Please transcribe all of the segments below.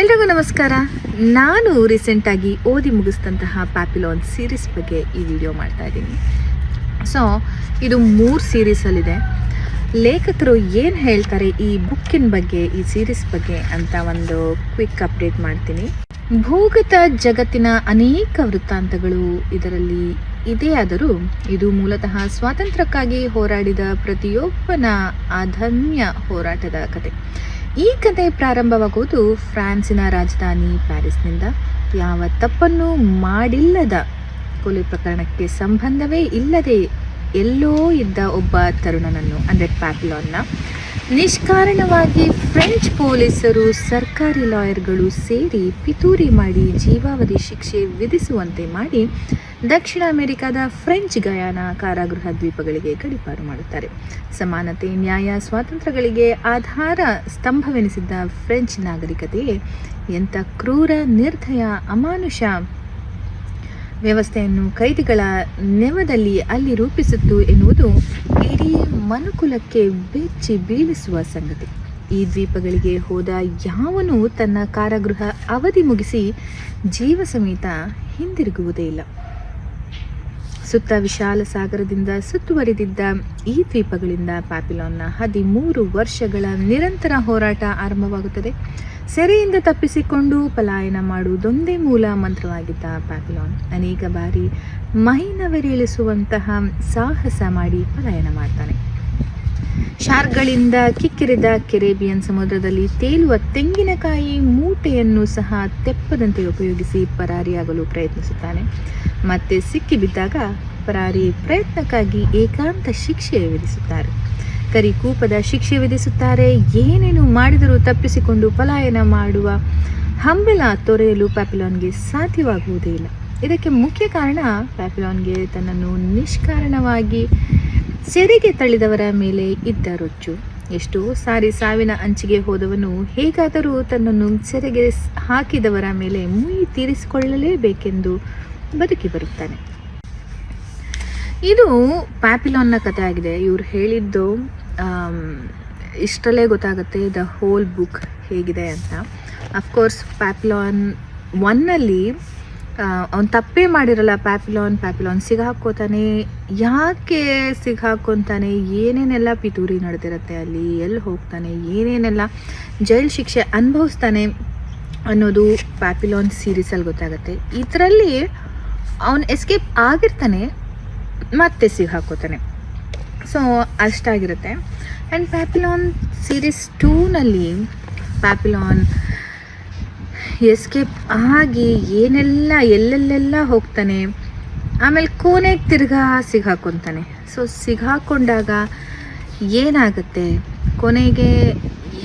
ಎಲ್ರಿಗೂ ನಮಸ್ಕಾರ. ನಾನು ರೀಸೆಂಟಾಗಿ ಓದಿ ಮುಗಿಸಿದಂತಹ ಪ್ಯಾಪಿಲೋನ್ ಸೀರೀಸ್ ಬಗ್ಗೆ ಈ ವಿಡಿಯೋ ಮಾಡ್ತಾ ಇದ್ದೀನಿ. ಸೊ ಇದು ಮೂರು ಸೀರೀಸಲ್ಲಿದೆ ಲೇಖಕರು ಏನು ಹೇಳ್ತಾರೆ ಈ ಬುಕ್ಕಿನ ಬಗ್ಗೆ, ಈ ಸೀರೀಸ್ ಬಗ್ಗೆ ಅಂತ ಒಂದು ಕ್ವಿಕ್ ಅಪ್ಡೇಟ್ ಮಾಡ್ತೀನಿ. ಭೂಗತ ಜಗತ್ತಿನ ಅನೇಕ ವೃತ್ತಾಂತಗಳು ಇದರಲ್ಲಿ ಇದೆಯಾದರೂ ಇದು ಮೂಲತಃ ಸ್ವಾತಂತ್ರ್ಯಕ್ಕಾಗಿ ಹೋರಾಡಿದ ಪ್ರತಿಯೊಬ್ಬನ ಅದಮ್ಯ ಹೋರಾಟದ ಕತೆ. ಈ ಕತೆ ಪ್ರಾರಂಭವಾಗುವುದು ಫ್ರಾನ್ಸಿನ ರಾಜಧಾನಿ ಪ್ಯಾರಿಸ್ನಿಂದ. ಯಾವ ತಪ್ಪನ್ನು ಮಾಡಿಲ್ಲದ ಕೊಲೆ ಪ್ರಕರಣಕ್ಕೆ ಸಂಬಂಧವೇ ಇಲ್ಲದೆ ಎಲ್ಲೋ ಇದ್ದ ಒಬ್ಬ ತರುಣನನ್ನು, ಅಂದರೆ ಪ್ಯಾಪ್ಲಾನ್ನ ನಿಷ್ಕಾರಣವಾಗಿ ಫ್ರೆಂಚ್ ಪೊಲೀಸರು, ಸರ್ಕಾರಿ ಲಾಯರ್ಗಳು ಸೇರಿ ಪಿತೂರಿ ಮಾಡಿ ಜೀವಾವಧಿ ಶಿಕ್ಷೆ ವಿಧಿಸುವಂತೆ ಮಾಡಿ ದಕ್ಷಿಣ ಅಮೆರಿಕದ ಫ್ರೆಂಚ್ ಗಯಾನ ಕಾರಾಗೃಹ ದ್ವೀಪಗಳಿಗೆ ಗಡಿಪಾರು ಮಾಡುತ್ತಾರೆ. ಸಮಾನತೆ, ನ್ಯಾಯ, ಸ್ವಾತಂತ್ರ್ಯಗಳಿಗೆ ಆಧಾರ ಸ್ತಂಭವೆನಿಸಿದ್ದ ಫ್ರೆಂಚ್ ನಾಗರಿಕತೆಯೇ ಎಂಥ ಕ್ರೂರ, ನಿರ್ದಯ, ಅಮಾನುಷ ವ್ಯವಸ್ಥೆಯನ್ನು ಕೈದಿಗಳ ನೆವದಲ್ಲಿ ಅಲ್ಲಿ ರೂಪಿಸಿತ್ತು ಎನ್ನುವುದು ಇಡೀ ಮನುಕುಲಕ್ಕೆ ಬೆಚ್ಚಿ ಬೀಳಿಸುವ ಸಂಗತಿ. ಈ ದ್ವೀಪಗಳಿಗೆ ಹೋದ ಯಾವನೂ ತನ್ನ ಕಾರಾಗೃಹ ಅವಧಿ ಮುಗಿಸಿ ಜೀವ ಸಮೇತ ಹಿಂದಿರುಗುವುದೇ ಇಲ್ಲ. ಸುತ್ತ ವಿಶಾಲ ಸಾಗರದಿಂದ ಸುತ್ತುವರಿದಿದ್ದ ಈ ದ್ವೀಪಗಳಿಂದ ಪ್ಯಾಪಿಲಾನ್ನ ಹದಿಮೂರು ವರ್ಷಗಳ ನಿರಂತರ ಹೋರಾಟ ಆರಂಭವಾಗುತ್ತದೆ. ಸೆರೆಯಿಂದ ತಪ್ಪಿಸಿಕೊಂಡು ಪಲಾಯನ ಮಾಡುವುದೊಂದೇ ಮೂಲ ಮಂತ್ರವಾಗಿದ್ದ ಪ್ಯಾಪಿಲಾನ್ ಅನೇಕ ಬಾರಿ ಮಹಿನವರಿಳಿಸುವಂತಹ ಸಾಹಸ ಮಾಡಿ ಪಲಾಯನ ಮಾಡ್ತಾನೆ. ಶಾರ್ಗಳಿಂದ ಕಿಕ್ಕಿರಿದ ಕೆರೇಬಿಯನ್ ಸಮುದ್ರದಲ್ಲಿ ತೇಲುವ ತೆಂಗಿನಕಾಯಿ ಮೂಟೆಯನ್ನು ಸಹ ತೆಪ್ಪದಂತೆ ಉಪಯೋಗಿಸಿ ಪರಾರಿಯಾಗಲು ಪ್ರಯತ್ನಿಸುತ್ತಾನೆ. ಮತ್ತೆ ಸಿಕ್ಕಿಬಿದ್ದಾಗ ಪರಾರಿ ಪ್ರಯತ್ನಕ್ಕಾಗಿ ಏಕಾಂತ ಶಿಕ್ಷೆ ವಿಧಿಸುತ್ತಾರೆ. ಕರಿಕೂಪದ ಶಿಕ್ಷೆ ವಿಧಿಸುತ್ತಾರೆ, ಏನೇನು ಮಾಡಿದರೂ ತಪ್ಪಿಸಿಕೊಂಡು ಪಲಾಯನ ಮಾಡುವ ಹಂಬಲ ತೊರೆಯಲು ಪ್ಯಾಪಿಲಾನ್ಗೆ ಸಾಧ್ಯವಾಗುವುದೇ ಇಲ್ಲ. ಇದಕ್ಕೆ ಮುಖ್ಯ ಕಾರಣ, ಪ್ಯಾಪಿಲಾನ್ಗೆ ತನ್ನನ್ನು ನಿಷ್ಕಾರಣವಾಗಿ ಸೆರೆಗೆ ತಳ್ಳಿದವರ ಮೇಲೆ ಇದ್ದ ರೊಚ್ಚು. ಎಷ್ಟೋ ಸಾರಿ ಸಾವಿನ ಅಂಚಿಗೆ ಹೋದವನು ಹೇಗಾದರೂ ತನ್ನನ್ನು ಸೆರೆಗೆ ಹಾಕಿದವರ ಮೇಲೆ ಮುಯಿ ತೀರಿಸಿಕೊಳ್ಳಲೇಬೇಕೆಂದು ಬದುಕಿ ಬರುತ್ತಾನೆ. ಇದು ಪ್ಯಾಪಿಲಾನ್ನ ಕಥೆ ಆಗಿದೆ. ಇವ್ರು ಹೇಳಿದ್ದು ಇಷ್ಟರಲ್ಲೇ ಗೊತ್ತಾಗುತ್ತೆ ದ ಹೋಲ್ ಬುಕ್ ಹೇಗಿದೆ ಅಂತ. ಅಫ್ಕೋರ್ಸ್ ಪ್ಯಾಪಿಲಾನ್ ಒನ್ನಲ್ಲಿ ಅವ್ನು ತಪ್ಪೇ ಮಾಡಿರಲ್ಲ. ಪ್ಯಾಪಿಲಾನ್ ಪ್ಯಾಪಿಲಾನ್ ಸಿಗಾಕೋತಾನೆ ಯಾಕೆ ಸಿಗಾಕೊತಾನೆ ಏನೇನೆಲ್ಲ ಪಿತೂರಿ ನಡೆದಿರುತ್ತೆ ಅಲ್ಲಿ? ಎಲ್ಲಿ ಹೋಗ್ತಾನೆ? ಏನೇನೆಲ್ಲ ಜೈಲ್ ಶಿಕ್ಷೆ ಅನುಭವಿಸ್ತಾನೆ ಅನ್ನೋದು ಪ್ಯಾಪಿಲಾನ್ ಸೀರೀಸಲ್ಲಿ ಗೊತ್ತಾಗುತ್ತೆ. ಇದರಲ್ಲಿ ಅವನು ಎಸ್ಕೇಪ್ ಆಗಿರ್ತಾನೆ, ಮತ್ತೆ ಸಿಗಾಕೋತಾನೆ ಸೊ ಅಷ್ಟಾಗಿರುತ್ತೆ. ಆ್ಯಂಡ್ ಪ್ಯಾಪಿಲಾನ್ ಸೀರೀಸ್ ಟೂನಲ್ಲಿ ಪ್ಯಾಪಿಲಾನ್ ಎಸ್ಕೇಪ್ ಆಗಿ ಏನೆಲ್ಲ, ಎಲ್ಲೆಲ್ಲೆಲ್ಲ ಹೋಗ್ತಾನೆ, ಆಮೇಲೆ ಕೊನೆಗೆ ತಿರ್ಗಾ ಸಿಗಾಕೊತಾನೆ ಸೊ ಸಿಗಾಕೊಂಡಾಗ ಏನಾಗುತ್ತೆ? ಕೊನೆಗೆ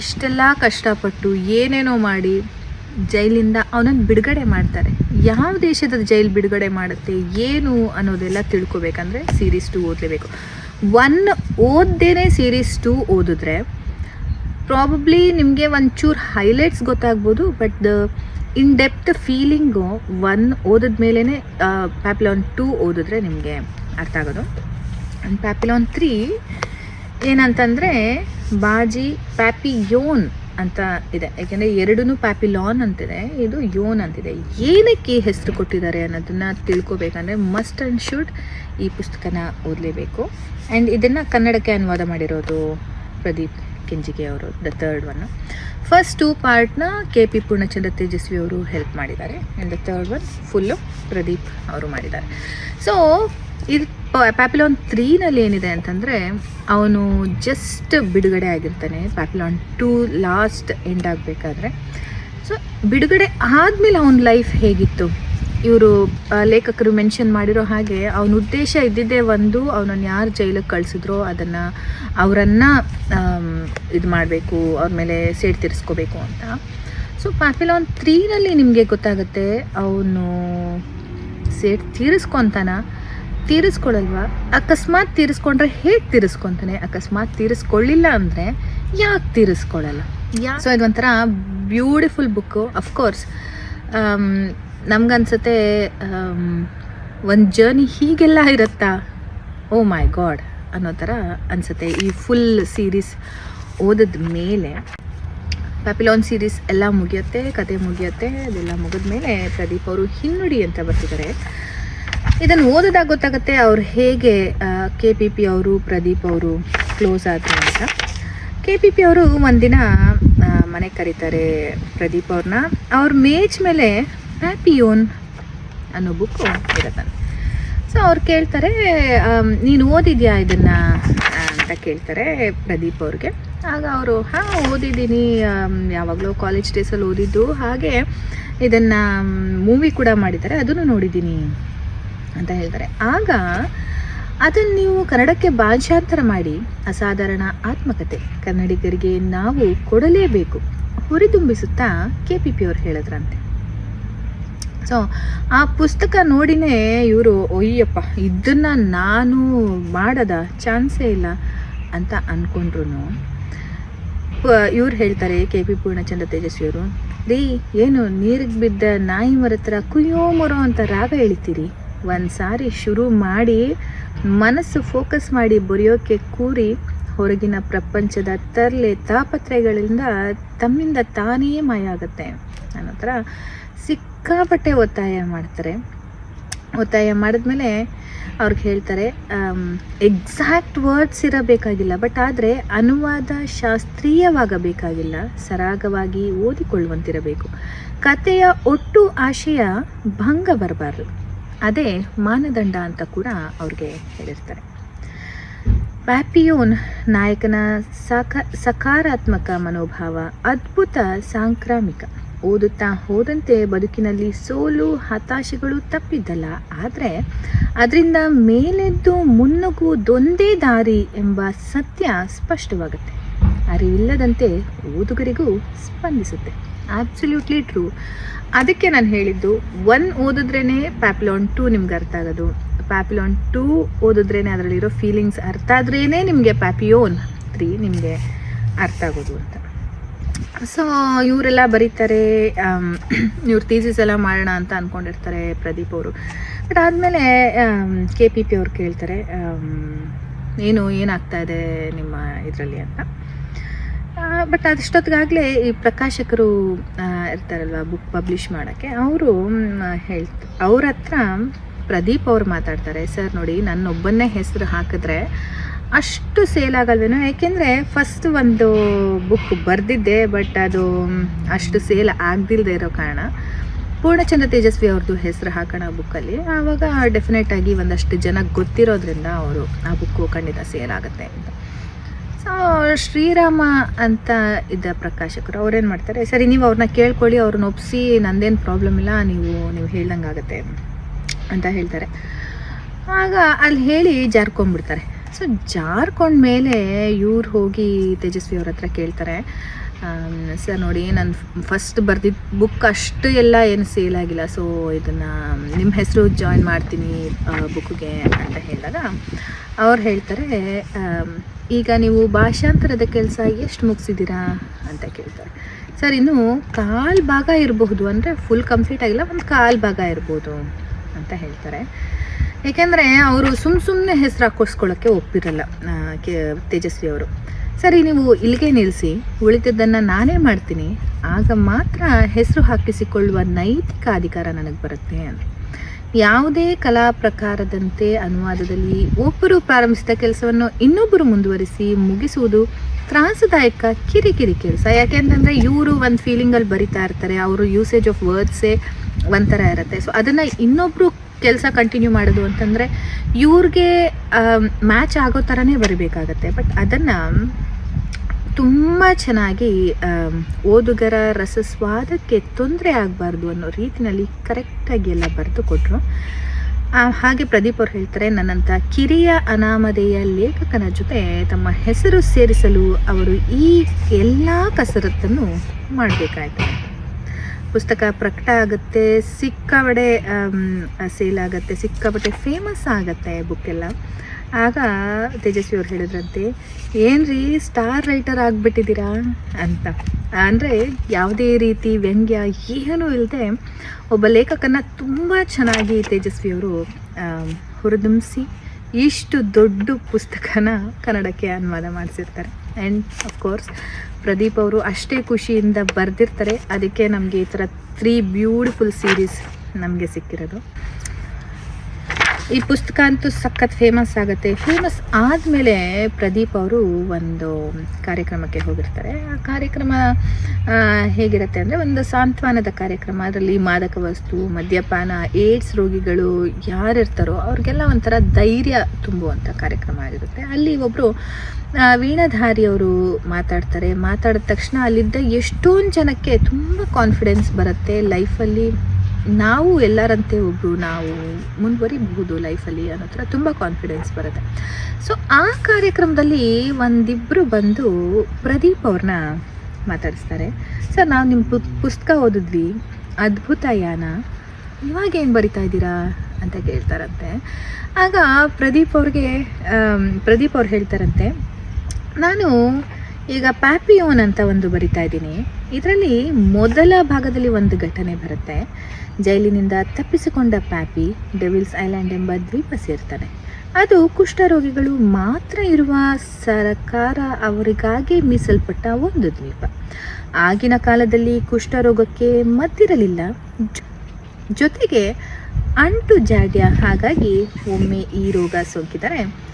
ಇಷ್ಟೆಲ್ಲ ಕಷ್ಟಪಟ್ಟು ಏನೇನೋ ಮಾಡಿ ಜೈಲಿಂದ ಅವನನ್ನು ಬಿಡುಗಡೆ ಮಾಡ್ತಾರೆ. ಯಾವ ದೇಶದ ಜೈಲ್ ಬಿಡುಗಡೆ ಮಾಡುತ್ತೆ, ಏನು ಅನ್ನೋದೆಲ್ಲ ತಿಳ್ಕೊಬೇಕಂದ್ರೆ ಸೀರೀಸ್ ಟು ಓದಲೇಬೇಕು. ಒನ್ ಓದ್ದೇನೆ ಸೀರೀಸ್ ಟು ಓದಿದ್ರೆ ಪ್ರಾಬಬ್ಲಿ ನಿಮಗೆ ಒಂಚೂರು highlights ಗೊತ್ತಾಗ್ಬೋದು but the in depth feeling one ಓದಿದ ಮೇಲೇ ಪ್ಯಾಪಿಲಾನ್ ಟೂ ಓದಿದ್ರೆ ನಿಮಗೆ ಅರ್ಥ ಆಗೋದು. ಆ್ಯಂಡ್ ಪ್ಯಾಪಿಲಾನ್ ತ್ರೀ ಏನಂತಂದರೆ, ಬಾಜಿ ಪ್ಯಾಪಿ ಯೋನ್ ಅಂತ ಇದೆ. ಯಾಕೆಂದರೆ ಎರಡೂ ಪ್ಯಾಪಿಲಾನ್ ಅಂತಿದೆ, ಇದು ಯೋನ್ ಅಂತಿದೆ. ಏನಕ್ಕೆ ಹೆಸರು ಕೊಟ್ಟಿದ್ದಾರೆ ಅನ್ನೋದನ್ನು ತಿಳ್ಕೊಬೇಕಂದ್ರೆ ಮಸ್ಟ್ ಆ್ಯಂಡ್ ಶುಡ್ ಈ ಪುಸ್ತಕನ ಓದಲೇಬೇಕು. ಆ್ಯಂಡ್ ಇದನ್ನು ಕನ್ನಡಕ್ಕೆ ಅನುವಾದ ಮಾಡಿರೋದು ಪ್ರದೀಪ್ ಕೆಂಜಿಗೆ ಅವರು the third one first two ಪಾರ್ಟ್ನ K P Purnachandra Tejasvi ಅವರು ಹೆಲ್ಪ್ ಮಾಡಿದ್ದಾರೆ. And the third one full Pradeep ಅವರು ಮಾಡಿದ್ದಾರೆ. ಸೊ ಇದು ಪ್ಯಾಪಿಲಾನ್ ತ್ರೀನಲ್ಲಿ ಏನಿದೆ ಅಂತಂದರೆ, ಅವನು ಜಸ್ಟ್ ಬಿಡುಗಡೆ ಆಗಿರ್ತಾನೆ. ಪ್ಯಾಪಿಲಾನ್ ಟೂ ಲಾಸ್ಟ್ ಎಂಡ್ ಆಗಬೇಕಾದ್ರೆ. ಸೊ ಬಿಡುಗಡೆ ಆದಮೇಲೆ ಅವನ ಲೈಫ್ ಹೇಗಿತ್ತು? ಇವರು ಲೇಖಕರು ಮೆನ್ಷನ್ ಮಾಡಿರೋ ಹಾಗೆ ಅವನ ಉದ್ದೇಶ ಇದ್ದಿದ್ದೇ ಒಂದು, ಅವನನ್ನು ಯಾರು ಜೈಲಿಗೆ ಕಳಿಸಿದ್ರೋ ಅದನ್ನು ಅವರನ್ನು ಇದು ಮಾಡಬೇಕು, ಅವ್ರ ಮೇಲೆ ಸೇಡ್ ತೀರಿಸ್ಕೋಬೇಕು ಅಂತ. ಸೊ ಪ್ಯಾಪಿಲಾನ್ ತ್ರೀನಲ್ಲಿ ನಿಮಗೆ ಗೊತ್ತಾಗುತ್ತೆ, ಅವನು ಸೇಡ್ ತೀರಿಸ್ಕೊತಾನ. ತೀರಿಸ್ಕೊಳಲ್ವಾ? ಅಕಸ್ಮಾತ್ ತೀರಿಸ್ಕೊಂಡ್ರೆ ಹೇಗೆ ತೀರಿಸ್ಕೊಂತಾನೆ? ಅಕಸ್ಮಾತ್ ತೀರಿಸ್ಕೊಳ್ಳಿಲ್ಲ ಅಂದರೆ ಯಾಕೆ ತೀರಿಸ್ಕೊಳ್ಳಲ್ಲ ಸೊ ಇದೊಂಥರ ಬ್ಯೂಟಿಫುಲ್ ಬುಕ್ಕು ಅಫ್ಕೋರ್ಸ್ ನಮ್ಗನ್ಸುತ್ತೆ ಒಂದು ಜರ್ನಿ ಹೀಗೆಲ್ಲ ಇರುತ್ತಾ? ಓ ಮೈ ಗಾಡ್ ಅನ್ನೋ ಥರ ಅನಿಸುತ್ತೆ ಈ ಫುಲ್ ಸೀರೀಸ್ ಓದಿದ ಮೇಲೆ. ಪ್ಯಾಪಿಲಾನ್ ಸೀರೀಸ್ ಎಲ್ಲ ಮುಗಿಯುತ್ತೆ ಕತೆ ಮುಗಿಯುತ್ತೆ ಅದೆಲ್ಲ ಮುಗಿದ ಮೇಲೆ ಪ್ರದೀಪ್ ಅವರು ಹಿನ್ನುಡಿ ಅಂತ ಬರ್ತಿದ್ದಾರೆ. ಇದನ್ನು ಓದಿದಾಗ ಗೊತ್ತಾಗುತ್ತೆ ಅವ್ರು ಹೇಗೆ ಕೆ ಪಿ ಪಿ ಅವರು, ಪ್ರದೀಪ್ ಅವರು ಕ್ಲೋಸ್ ಆದರು ಅಂತ. ಕೆ ಪಿ ಪಿ ಅವರು ಒಂದಿನ ಮನೆ ಕರೀತಾರೆ ಪ್ರದೀಪ್ ಅವ್ರನ್ನ ಅವ್ರ ಮೇಜ್ ಮೇಲೆ ಪ್ಯಾಪಿಯೋನ್ ಅನ್ನೋ ಬುಕ್ ಇರತ್ತೆ. ಸೊ ಅವ್ರು ಕೇಳ್ತಾರೆ ನೀನು ಓದಿದ್ಯಾ ಇದನ್ನು, ಅಂತ ಕೇಳ್ತಾರೆ ಪ್ರದೀಪ್ ಅವ್ರಿಗೆ. ಆಗ ಅವರು, ಹಾಂ, ಓದಿದ್ದೀನಿ ಯಾವಾಗಲೂ ಕಾಲೇಜ್ ಡೇಸಲ್ಲಿ ಓದಿದ್ದು ಹಾಗೆ ಇದನ್ನು ಮೂವಿ ಕೂಡ ಮಾಡಿದ್ದಾರೆ, ಅದನ್ನು ನೋಡಿದ್ದೀನಿ. ಅಂತ ಹೇಳ್ತಾರೆ. ಆಗ ಅದನ್ನು ನೀವು ಕನ್ನಡಕ್ಕೆ ಭಾಷಾಂತರ ಮಾಡಿ, ಅಸಾಧಾರಣ ಆತ್ಮಕತೆ. ಕನ್ನಡಿಗರಿಗೆ ನಾವು ಕೊಡಲೇಬೇಕು. ಹುರಿದುಂಬಿಸುತ್ತಾ ಕೆ ಪಿ ಪಿ ಅವ್ರು ಹೇಳಿದ್ರಂತೆ. ಸೊ ಆ ಪುಸ್ತಕ ನೋಡಿನೇ ಇವರು ಒಯ್ಯಪ್ಪ ಇದನ್ನು ನಾನು ಮಾಡದ ಚಾನ್ಸೇ ಇಲ್ಲ ಅಂತ ಅಂದ್ಕೊಂಡ್ರು ಇವ್ರು ಹೇಳ್ತಾರೆ, ಕೆ ಪಿ ಪೂರ್ಣಚಂದ್ರ ತೇಜಸ್ವಿಯವರು ರೀ, ಏನು ನೀರಿಗೆ ಬಿದ್ದ ನಾಯಿ ಮರತ್ರ ಕುಯ್ಯೋ ಮರೋ ಅಂತ ರಾಗ ಎಳಿತೀರಿ? ಒಂದು ಸಾರಿ ಶುರು ಮಾಡಿ ಮನಸ್ಸು ಫೋಕಸ್ ಮಾಡಿ ಬರೆಯೋಕ್ಕೆ ಕೂರಿ ಹೊರಗಿನ ಪ್ರಪಂಚದ ತರಲೆ ತಾಪತ್ರೆಗಳಿಂದ ತಮ್ಮಿಂದ ತಾನೇ ಮಾಯ ಆಗುತ್ತೆ ಅನ್ನೋ ಥರ ಸಿಕ್ಕಾಪಟ್ಟೆ ಒತ್ತಾಯ ಮಾಡ್ತಾರೆ. ಒತ್ತಾಯ ಮಾಡಿದ್ಮೇಲೆ ಅವ್ರಿಗೆ ಹೇಳ್ತಾರೆ ಎಕ್ಸಾಕ್ಟ್ ವರ್ಡ್ಸ್ ಇರಬೇಕಾಗಿಲ್ಲ ಬಟ್ ಆದರೆ ಅನುವಾದ ಶಾಸ್ತ್ರೀಯವಾಗಬೇಕಾಗಿಲ್ಲ, ಸರಾಗವಾಗಿ ಓದಿಕೊಳ್ಳುವಂತಿರಬೇಕು. ಕಥೆಯ ಒಟ್ಟು ಆಶಯ ಭಂಗ ಬರಬಾರ್ದು. ಅದೇ ಮಾನದಂಡ ಅಂತ ಕೂಡ ಅವ್ರಿಗೆ ಹೇಳಿರ್ತಾರೆ. ಪ್ಯಾಪಿಯೋನ್ ನಾಯಕನ ಸಕ, ಸಕಾರಾತ್ಮಕ ಮನೋಭಾವ, ಅದ್ಭುತ ಸಾಂಕ್ರಾಮಿಕ. ಓದುತ್ತಾ ಹೋದಂತೆ ಬದುಕಿನಲ್ಲಿ ಸೋಲು, ಹತಾಶೆಗಳು ತಪ್ಪಿದ್ದಲ್ಲ, ಆದರೆ ಅದರಿಂದ ಮೇಲೆದ್ದು ಮುನ್ನುಗ್ಗುವುದೊಂದೇ ದಾರಿ ಎಂಬ ಸತ್ಯ ಸ್ಪಷ್ಟವಾಗುತ್ತೆ. ಅರಿವಿಲ್ಲದಂತೆ ಓದುಗರಿಗೂ ಸ್ಪಂದಿಸುತ್ತೆ. ಆಬ್ಸಲ್ಯೂಟ್ಲಿ ಟ್ರೂ ಅದಕ್ಕೆ ನಾನು ಹೇಳಿದ್ದು ಒನ್ ಓದಿದ್ರೇ ಪ್ಯಾಪ್ಲಾನ್ ಟೂ ನಿಮ್ಗೆ ಅರ್ಥ ಆಗೋದು. ಪ್ಯಾಪಿಲಾನ್ ಟೂ ಓದಿದ್ರೇ ಅದರಲ್ಲಿರೋ ಫೀಲಿಂಗ್ಸ್ ಅರ್ಥ ಆದ್ರೇ ನಿಮಗೆ ಪ್ಯಾಪಿಯೋನ್ ತ್ರೀ ನಿಮಗೆ ಅರ್ಥ ಆಗೋದು ಅಂತ. ಸೊ ಇವರೆಲ್ಲ ಬರೀತಾರೆ ಇವ್ರು ಥೀಸಿಸ್ ಎಲ್ಲ ಮಾಡೋಣ ಅಂತ ಅಂದ್ಕೊಂಡಿರ್ತಾರೆ ಪ್ರದೀಪ್ ಅವರು. ಬಟ್ ಆದಮೇಲೆ ಕೆ ಪಿ ಪಿ ಅವ್ರು ಕೇಳ್ತಾರೆ ಏನು, ಏನಾಗ್ತಾ ಇದೆ ನಿಮ್ಮ ಇದರಲ್ಲಿ ಅಂತ. ಬಟ್ ಅದಿಷ್ಟೊತ್ತಿಗಾಗಲೇ ಈ ಪ್ರಕಾಶಕರು ಇರ್ತಾರಲ್ವ ಬುಕ್ ಪಬ್ಲಿಷ್ ಮಾಡೋಕ್ಕೆ, ಅವರು ಹೇಳ್ತ, ಅವ್ರ ಹತ್ರ ಪ್ರದೀಪ್ ಅವ್ರು ಮಾತಾಡ್ತಾರೆ, ಸರ್ ನೋಡಿ ನನ್ನೊಬ್ಬನ್ನೇ ಹೆಸರು ಹಾಕಿದ್ರೆ ಅಷ್ಟು ಸೇಲ್ ಆಗಲ್ವೇನೋ? ಯಾಕೆಂದರೆ ಫಸ್ಟ್ ಒಂದು ಬುಕ್ ಬರೆದಿದ್ದೆ ಬಟ್ ಅದು ಅಷ್ಟು ಸೇಲ್ ಆಗದಿಲ್ಲದೆ ಇರೋ ಕಾರಣ ಪೂರ್ಣಚಂದ್ರ ತೇಜಸ್ವಿ ಅವ್ರದ್ದು ಹೆಸರು ಹಾಕೋಣ ಬುಕ್ಕಲ್ಲಿ ಆವಾಗ ಡೆಫಿನೆಟ್ ಆಗಿ ಒಂದಷ್ಟು ಜನ ಗೊತ್ತಿರೋದ್ರಿಂದ ಅವರು ಆ ಬುಕ್ಕು ಖಂಡಿತ ಸೇಲ್ ಆಗುತ್ತೆ ಅಂತ. ಸೊ ಶ್ರೀರಾಮ ಅಂತ ಇದ್ದ ಪ್ರಕಾಶಕರು ಅವ್ರೇನು ಮಾಡ್ತಾರೆ? ಸರಿ, ನೀವು ಅವ್ರನ್ನ ಕೇಳ್ಕೊಳ್ಳಿ ಅವ್ರನ್ನ ಒಪ್ಪಿಸಿ ನಂದೇನು ಪ್ರಾಬ್ಲಮ್ ಇಲ್ಲ, ನೀವು ನೀವು ಹೇಳ್ದಂಗೆ ಆಗುತ್ತೆ ಅಂತ ಹೇಳ್ತಾರೆ. ಆಗ ಅಲ್ಲಿ ಹೇಳಿ ಜಾರ್ಕೊಂಡ್ಬಿಡ್ತಾರೆ. ಸೊ ಜಾರ್ಕೊಂಡ್ಮೇಲೆ ಇವ್ರು ಹೋಗಿ ತೇಜಸ್ವಿ ಅವ್ರ ಹತ್ರ ಕೇಳ್ತಾರೆ. ಸರ್ ನೋಡಿ, ನಾನು ಫಸ್ಟ್ ಬರ್ದಿದ್ದ ಬುಕ್ ಅಷ್ಟು ಎಲ್ಲ ಏನು ಸೇಲ್ ಆಗಿಲ್ಲ. ಸೊ ಇದನ್ನು ನಿಮ್ಮ ಹೆಸರು ಜಾಯಿನ್ ಮಾಡ್ತೀನಿ ಬುಕ್ಗೆ ಅಂತ ಹೇಳಿದಾಗ ಅವ್ರು ಹೇಳ್ತಾರೆ ಈಗ ನೀವು ಭಾಷಾಂತರದ ಕೆಲಸ ಎಷ್ಟು ಮುಗಿಸಿದ್ದೀರಾ ಅಂತ ಕೇಳ್ತಾರೆ. ಸರ್, ಇನ್ನು ಕಾಲು ಭಾಗ ಇರಬಹುದು ಅಂದರೆ ಫುಲ್ ಕಂಪ್ಲೀಟ್ ಆಗಿಲ್ಲ, ಒಂದು ಕಾಲು ಭಾಗ ಇರ್ಬೋದು ಅಂತ ಹೇಳ್ತಾರೆ. ಏಕೆಂದರೆ ಅವರು ಸುಮ್ಮ ಸುಮ್ಮನೆ ಹೆಸರು ಹಾಕಿಸ್ಕೊಳ್ಳೋಕ್ಕೆ ಒಪ್ಪಿರಲ್ಲ ಕೆ, ತೇಜಸ್ವಿ ಅವರು. ಸರಿ, ನೀವು ಇಲ್ಲಿಗೆ ನಿಲ್ಲಿಸಿ ಉಳಿದದ್ದನ್ನು ನಾನೇ ಮಾಡ್ತೀನಿ, ಆಗ ಮಾತ್ರ ಹೆಸರು ಹಾಕಿಸಿಕೊಳ್ಳುವ ನೈತಿಕ ಅಧಿಕಾರ ನನಗೆ ಬರುತ್ತೆ ಅಂತ. ಯಾವುದೇ ಕಲಾ ಪ್ರಕಾರದಂತೆ ಅನುವಾದದಲ್ಲಿ ಒಬ್ಬರು ಪ್ರಾರಂಭಿಸಿದ ಕೆಲಸವನ್ನು ಇನ್ನೊಬ್ಬರು ಮುಂದುವರಿಸಿ ಮುಗಿಸುವುದು ತ್ರಾಸದಾಯಕ ಕಿರಿಕಿರಿ ಕೆಲಸ. ಯಾಕೆಂತಂದರೆ ಇವರು ಒಂದು ಫೀಲಿಂಗಲ್ಲಿ ಬರಿತಾ ಇರ್ತಾರೆ, ಅವರು ಯೂಸೇಜ್ ಆಫ್ ವರ್ಡ್ಸೇ ಒಂಥರ ಇರುತ್ತೆ. ಸೊ ಅದನ್ನು ಇನ್ನೊಬ್ಬರು ಕೆಲಸ ಕಂಟಿನ್ಯೂ ಮಾಡೋದು ಅಂತಂದರೆ ಇವ್ರಿಗೆ ಮ್ಯಾಚ್ ಆಗೋ ಥರನೇ ಬರಬೇಕಾಗತ್ತೆ. ಬಟ್ ಅದನ್ನು ತುಂಬ ಚೆನ್ನಾಗಿ ಓದುಗರ ರಸಸ್ವಾದಕ್ಕೆ ತೊಂದರೆ ಆಗಬಾರ್ದು ಅನ್ನೋ ರೀತಿನಲ್ಲಿ ಕರೆಕ್ಟಾಗಿ ಎಲ್ಲ ಬರೆದು ಕೊಟ್ಟರು ಹಾಗೆ ಪ್ರದೀಪ್ ಅವರು ಹೇಳ್ತಾರೆ ನನ್ನಂಥ ಕಿರಿಯ ಅನಾಮಧೇಯ ಲೇಖಕನ ಜೊತೆ ತಮ್ಮ ಹೆಸರು ಸೇರಿಸಲು ಅವರು ಈ ಎಲ್ಲ ಕಸರತ್ತನ್ನು ಮಾಡಬೇಕಾಯ್ತು. ಪುಸ್ತಕ ಪ್ರಕಟ ಆಗುತ್ತೆ ಸಿಕ್ಕಾಪಡೆ ಸೇಲ್ ಆಗುತ್ತೆ ಸಿಕ್ಕಾಪಟ್ಟೆ ಫೇಮಸ್ ಆಗುತ್ತೆ ಬುಕ್ಕೆಲ್ಲ ಆಗ ತೇಜಸ್ವಿ ಅವ್ರು ಹೇಳಿದ್ರಂತೆ, ಏನ್ರಿ ಸ್ಟಾರ್ ರೈಟರ್ ಆಗಿಬಿಟ್ಟಿದ್ದೀರಾ? ಅಂತ. ಅಂದರೆ ಯಾವುದೇ ರೀತಿ ವ್ಯಂಗ್ಯ ಏನೂ ಇಲ್ಲದೆ ಒಬ್ಬ ಲೇಖಕನ ತುಂಬ ಚೆನ್ನಾಗಿ ತೇಜಸ್ವಿಯವರು ಹುರಿದುಂಬಿಸಿ ಇಷ್ಟು ದೊಡ್ಡ ಪುಸ್ತಕನ ಕನ್ನಡಕ್ಕೆ ಅನುವಾದ ಮಾಡಿಸಿರ್ತಾರೆ. ಆ್ಯಂಡ್ ಅಫ್ಕೋರ್ಸ್ ಪ್ರದೀಪ್ ಅವರು ಅಷ್ಟೇ ಖುಷಿಯಿಂದ ಬರೆದಿರ್ತಾರೆ. ಅದಕ್ಕೆ ನಮಗೆ ಈ ಥರ ತ್ರೀ ಬ್ಯೂಟಿಫುಲ್ ಸೀರೀಸ್ ನಮಗೆ ಸಿಕ್ಕಿರೋದು. ಈ ಪುಸ್ತಕ ಅಂತೂ ಸಖತ್ ಫೇಮಸ್ ಆಗುತ್ತೆ. ಫೇಮಸ್ ಆದಮೇಲೆ ಪ್ರದೀಪ್ ಅವರು ಒಂದು ಕಾರ್ಯಕ್ರಮಕ್ಕೆ ಹೋಗಿರ್ತಾರೆ. ಆ ಕಾರ್ಯಕ್ರಮ ಹೇಗಿರುತ್ತೆ ಅಂದರೆ ಒಂದು ಸಾಂತ್ವನದ ಕಾರ್ಯಕ್ರಮ. ಅದರಲ್ಲಿ ಮಾದಕ ವಸ್ತು, ಮದ್ಯಪಾನ, ಏಡ್ಸ್ ರೋಗಿಗಳು ಯಾರಿರ್ತಾರೋ ಅವ್ರಿಗೆಲ್ಲ ಒಂಥರ ಧೈರ್ಯ ತುಂಬುವಂಥ ಕಾರ್ಯಕ್ರಮ ಆಗಿರುತ್ತೆ. ಅಲ್ಲಿ ಒಬ್ಬರು ವೀಣಾಧಾರಿಯವರು ಮಾತಾಡ್ತಾರೆ. ಮಾತಾಡಿದ ತಕ್ಷಣ ಅಲ್ಲಿದ್ದ ಎಷ್ಟೊಂದು ಜನಕ್ಕೆ ತುಂಬ ಕಾನ್ಫಿಡೆನ್ಸ್ ಬರುತ್ತೆ. ಲೈಫಲ್ಲಿ ನಾವು ಎಲ್ಲರಂತೆ ಒಬ್ಬರು ನಾವು ಮುಂದುವರಿಬಹುದು ಲೈಫಲ್ಲಿ ಅನ್ನೋ ಥರ ತುಂಬ ಕಾನ್ಫಿಡೆನ್ಸ್ ಬರುತ್ತೆ. ಸೊ ಆ ಕಾರ್ಯಕ್ರಮದಲ್ಲಿ ಒಂದಿಬ್ಬರು ಬಂದು ಪ್ರದೀಪ್ ಅವ್ರನ್ನ ಮಾತಾಡಿಸ್ತಾರೆ. ಸರ್, ನಾವು ನಿಮ್ಮ ಪು ಪುಸ್ತಕ ಓದಿದ್ವಿ, ಅದ್ಭುತ ಯಾನ? ಇವಾಗ ಏನು ಬರಿತಾ ಇದ್ದೀರಾ ಅಂತ ಕೇಳ್ತಾರಂತೆ. ಆಗ ಪ್ರದೀಪ್ ಅವ್ರಿಗೆ ಪ್ರದೀಪ್ ಅವ್ರು ಹೇಳ್ತಾರಂತೆ, ನಾನು ಈಗ ಪ್ಯಾಪಿಯೋನ್ ಅಂತ ಒಂದು ಬರಿತಾ ಇದ್ದೀನಿ. ಇದರಲ್ಲಿ ಮೊದಲ ಭಾಗದಲ್ಲಿ ಒಂದು ಘಟನೆ ಬರುತ್ತೆ. ಜೈಲಿನಿಂದ ತಪ್ಪಿಸಿಕೊಂಡ ಪ್ಯಾಪಿ ಡೆವಿಲ್ಸ್ ಐಲ್ಯಾಂಡ್ ಎಂಬ ದ್ವೀಪ ಸೇರ್ತಾನೆ ಅದು ಕುಷ್ಠರೋಗಿಗಳು ಮಾತ್ರ ಇರುವ ಸರ್ಕಾರ ಅವರಿಗಾಗಿ ಮೀಸಲ್ಪಟ್ಟ ಒಂದು ದ್ವೀಪ. ಆಗಿನ ಕಾಲದಲ್ಲಿ ಕುಷ್ಠರೋಗಕ್ಕೆ ಮದ್ದಿರಲಿಲ್ಲ. ಜೊತೆಗೆ ಅಂಟು ಜಾಡ್ಯ, ಹಾಗಾಗಿ ಒಮ್ಮೆ ಈ ರೋಗ ಸೋಂಕಿದರೆ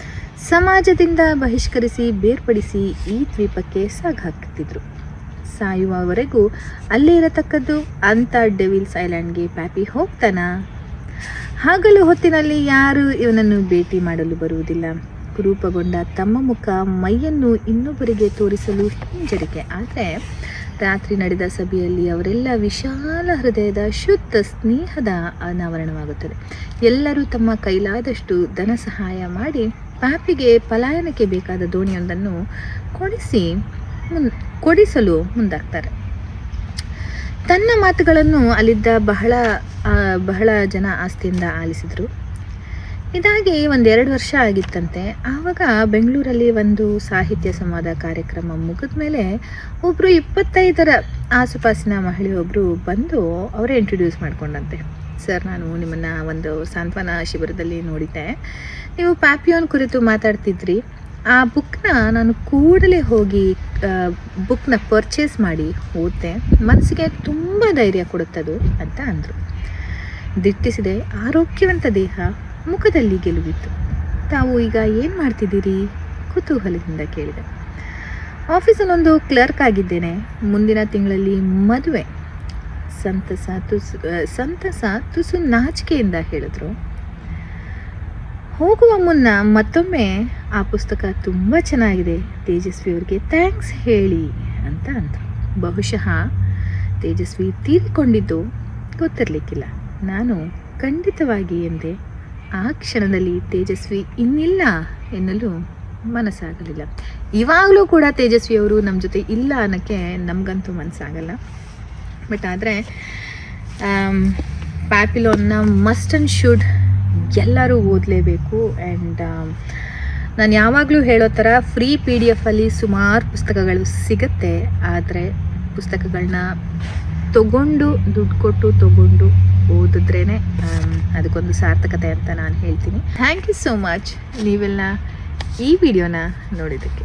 ಸಮಾಜದಿಂದ ಬಹಿಷ್ಕರಿಸಿ ಬೇರ್ಪಡಿಸಿ ಈ ದ್ವೀಪಕ್ಕೆ ಸಾಗಾಕ್ತಿದ್ರು. ಸಾಯುವವರೆಗೂ ಅಲ್ಲೇ ಇರತಕ್ಕದ್ದು ಅಂತ ಡೆವಿಲ್ಸ್ ಐಲ್ಯಾಂಡ್ಗೆ ಪ್ಯಾಪಿ ಹೋಗ್ತಾನ? ಹಗಲು ಹೊತ್ತಿನಲ್ಲಿ ಯಾರು ಇವನನ್ನು ಭೇಟಿ ಮಾಡಲು ಬರುವುದಿಲ್ಲ. ಕುರೂಪಗೊಂಡ ತಮ್ಮ ಮುಖ ಮೈಯನ್ನು ಇನ್ನೊಬ್ಬರಿಗೆ ತೋರಿಸಲು ಹಿಂಜರಿಕೆ. ಆದರೆ ರಾತ್ರಿ ನಡೆದ ಸಭೆಯಲ್ಲಿ ಅವರೆಲ್ಲ ವಿಶಾಲ ಹೃದಯದ ಶುದ್ಧ ಸ್ನೇಹದ ಅನಾವರಣವಾಗುತ್ತದೆ. ಎಲ್ಲರೂ ತಮ್ಮ ಕೈಲಾದಷ್ಟು ಧನ ಸಹಾಯ ಮಾಡಿ ಪಾಪಿಗೆ ಪಲಾಯನಕ್ಕೆ ಬೇಕಾದ ದೋಣಿಯೊಂದನ್ನು ಕೊಡಿಸಿ ಮುನ್, ಕೊಡಿಸಲು ಮುಂದಾಗ್ತಾರೆ. ತನ್ನ ಮಾತುಗಳನ್ನು ಅಲ್ಲಿದ್ದ ಬಹಳ ಬಹಳ ಜನ ಆಸ್ತಿಯಿಂದ ಆಲಿಸಿದರು. ಇದಾಗಿ ಒಂದೆರಡು ವರ್ಷ ಆಗಿತ್ತಂತೆ. ಆವಾಗ ಬೆಂಗಳೂರಲ್ಲಿ ಒಂದು ಸಾಹಿತ್ಯ ಸಂವಾದ ಕಾರ್ಯಕ್ರಮ ಮುಗಿದ ಮೇಲೆ ಒಬ್ಬರು ಇಪ್ಪತ್ತೈದರ ಆಸುಪಾಸಿನ ಮಹಿಳೆಯೊಬ್ಬರು ಬಂದು ಅವರೇ ಇಂಟ್ರೊಡ್ಯೂಸ್ ಮಾಡ್ಕೊಂಡಂತೆ. ಸರ್, ನಾನು ನಿಮ್ಮನ್ನು ಒಂದು ಸಾಂತ್ವನ ಶಿಬಿರದಲ್ಲಿ ನೋಡಿದ್ದೆ. ನೀವು ಪ್ಯಾಪಿಯೋನ್ ಕುರಿತು ಮಾತಾಡ್ತಿದ್ರಿ. ಆ ಬುಕ್ನ ನಾನು ಕೂಡಲೇ ಹೋಗಿ ಬುಕ್ನ ಪರ್ಚೇಸ್ ಮಾಡಿ ಓದಿದೆ. ಮನಸ್ಸಿಗೆ ತುಂಬ ಧೈರ್ಯ ಕೊಡುತ್ತದು ಅಂತ ಅಂದರು. ದಿಟ್ಟಿಸಿದೆ. ಆರೋಗ್ಯವಂತ ದೇಹ ಮುಖದಲ್ಲಿ ಗೆಲುವಿತ್ತು. ತಾವು ಈಗ ಏನು ಮಾಡ್ತಿದ್ದೀರಿ? ಕುತೂಹಲದಿಂದ ಕೇಳಿದೆ. ಆಫೀಸಲ್ಲೊಂದು ಕ್ಲರ್ಕ್ ಆಗಿದ್ದೇನೆ. ಮುಂದಿನ ತಿಂಗಳಲ್ಲಿ ಮದುವೆ. ಸಂತಸ ತುಸು ಸಂತಸ ತುಸು ನಾಚಿಕೆಯಿಂದ ಹೇಳಿದ್ರು. ಹೋಗುವ ಮುನ್ನ ಮತ್ತೊಮ್ಮೆ ಆ ಪುಸ್ತಕ ತುಂಬ ಚೆನ್ನಾಗಿದೆ. ತೇಜಸ್ವಿ ಅವ್ರಿಗೆ ಥ್ಯಾಂಕ್ಸ್ ಹೇಳಿ ಅಂತ ಅಂದರು. ಬಹುಶಃ ತೇಜಸ್ವಿ ತೀರಿಕೊಂಡಿದ್ದು ಗೊತ್ತಿರಲಿಕ್ಕಿಲ್ಲ. ನಾನು ಖಂಡಿತವಾಗಿ ಎಂದೆ, ಆ ಕ್ಷಣದಲ್ಲಿ ತೇಜಸ್ವಿ ಇನ್ನಿಲ್ಲ ಎನ್ನಲು ಮನಸ್ಸಾಗಲಿಲ್ಲ. ಇವಾಗಲೂ ಕೂಡ ತೇಜಸ್ವಿ ಅವರು ನಮ್ಮ ಜೊತೆ ಇಲ್ಲ ಅನ್ನೋಕ್ಕೆ ನಮಗಂತೂ ಮನಸ್ಸಾಗಲ್ಲ ಬಟ್ ಆದರೆ ಪ್ಯಾಪಿಲೋನ್ನ ಮಸ್ಟ್ ಆ್ಯಂಡ್ ಶುಡ್ ಎಲ್ಲರೂ ಓದಲೇಬೇಕು ಆ್ಯಂಡ್ ನಾನು ಯಾವಾಗಲೂ ಹೇಳೋ ಥರ ಫ್ರೀ ಪಿ ಡಿ ಎಫಲ್ಲಿ ಸುಮಾರು ಪುಸ್ತಕಗಳು ಸಿಗುತ್ತೆ, ಆದರೆ ಪುಸ್ತಕಗಳನ್ನ ತಗೊಂಡು, ದುಡ್ಡು ಕೊಟ್ಟು ತಗೊಂಡು ಓದಿದ್ರೇ ಅದಕ್ಕೊಂದು ಸಾರ್ಥಕತೆ ಅಂತ ನಾನು ಹೇಳ್ತೀನಿ. ಥ್ಯಾಂಕ್ ಯು ಸೋ ಮಚ್ ನೀವೆಲ್ಲ ಈ ವಿಡಿಯೋನ ನೋಡಿದ್ದಕ್ಕೆ.